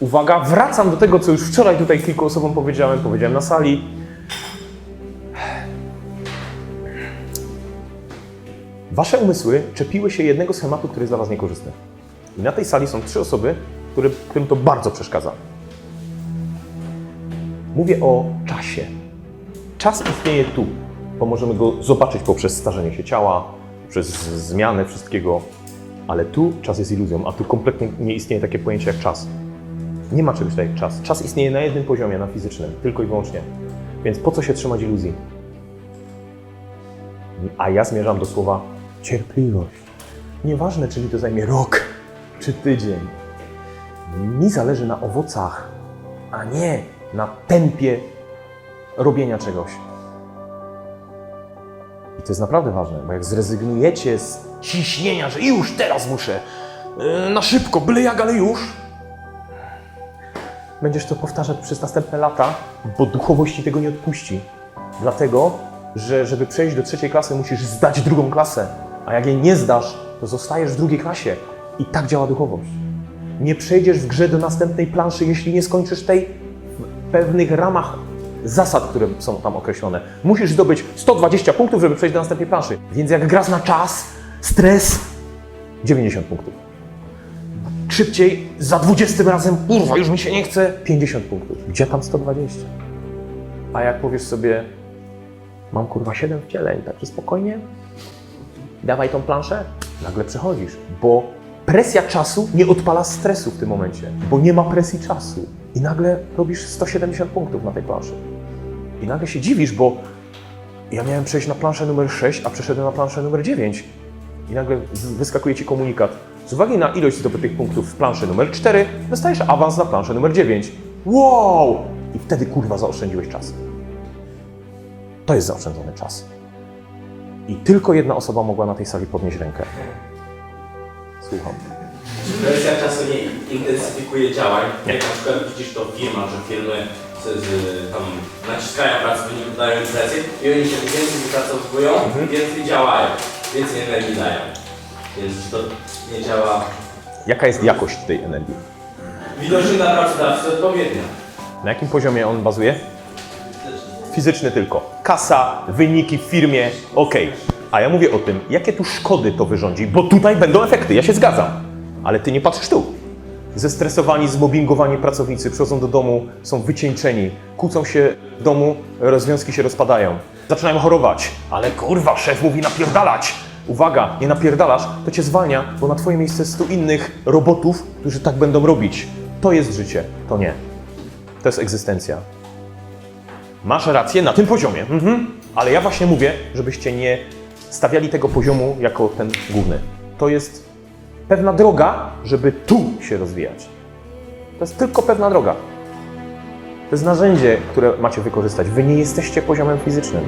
Uwaga, wracam do tego, co już wczoraj tutaj kilku osobom powiedziałem, powiedziałem na sali. Wasze umysły czepiły się jednego schematu, który jest dla Was niekorzystny. I na tej sali są trzy osoby, które, którym to bardzo przeszkadza. Mówię o czasie. Czas istnieje tu, bo możemy go zobaczyć poprzez starzenie się ciała, przez zmianę wszystkiego, ale tu czas jest iluzją, a tu kompletnie nie istnieje takie pojęcie jak czas. Nie ma czegoś takiego jak czas. Czas istnieje na jednym poziomie, na fizycznym, tylko i wyłącznie. Więc po co się trzymać iluzji? A ja zmierzam do słowa cierpliwość. Nieważne, czy mi to zajmie rok czy tydzień. Mi zależy na owocach, a nie na tempie robienia czegoś. I to jest naprawdę ważne, bo jak zrezygnujecie z ciśnienia, że już teraz muszę, yy, na szybko, byle jak, ale już, będziesz to powtarzać przez następne lata, bo duchowość ci tego nie odpuści. Dlatego, że żeby przejść do trzeciej klasy, musisz zdać drugą klasę, a jak jej nie zdasz, to zostajesz w drugiej klasie. I tak działa duchowość. Nie przejdziesz w grze do następnej planszy, jeśli nie skończysz tej w pewnych ramach zasad, które są tam określone. Musisz zdobyć 120 punktów, żeby przejść do następnej planszy. Więc jak grasz na czas, stres, 90 punktów. Szybciej, za 20 razem, kurwa, już mi się nie chce, 50 punktów. Gdzie tam 120? A jak powiesz sobie, mam kurwa 7 wcieleń, także spokojnie, dawaj tą planszę, nagle przechodzisz, bo presja czasu nie odpala stresu w tym momencie, bo nie ma presji czasu. I nagle robisz 170 punktów na tej planszy. I nagle się dziwisz, bo ja miałem przejść na planszę numer 6, a przeszedłem na planszę numer 9. I nagle wyskakuje ci komunikat. Z uwagi na ilość zdobytych punktów w planszy numer 4, dostajesz awans na planszę numer 9. Wow! I wtedy kurwa zaoszczędziłeś czas. To jest zaoszczędzony czas. I tylko jedna osoba mogła na tej sali podnieść rękę. Słucham. Czy presja czasu nie intensyfikuje działań? Jak na przykład widzisz to w firmach, że firmy z, z, tam naciskają pracowników, dają im presję i oni się więcej wypracowują, więcej działają, więcej energii dają. Więc to nie działa Jaka jest jakość tej energii? widocznie dla pracodawcy odpowiednio? Na jakim poziomie on bazuje? Fizyczny tylko. Kasa, wyniki w firmie, ok. A ja mówię o tym, jakie tu szkody to wyrządzi, bo tutaj będą efekty, ja się zgadzam. Ale ty nie patrzysz tu. Zestresowani, zmobbingowani pracownicy przychodzą do domu, są wycieńczeni, kłócą się w domu, rozwiązki się rozpadają. Zaczynają chorować. Ale kurwa, szef mówi napierdalać. Uwaga, nie napierdalasz, to cię zwalnia, bo na twoje miejsce stu innych robotów, którzy tak będą robić. To jest życie, to nie. To jest egzystencja. Masz rację na tym poziomie, mhm. ale ja właśnie mówię, żebyście nie stawiali tego poziomu jako ten główny. To jest pewna droga, żeby tu się rozwijać. To jest tylko pewna droga. To jest narzędzie, które macie wykorzystać. Wy nie jesteście poziomem fizycznym.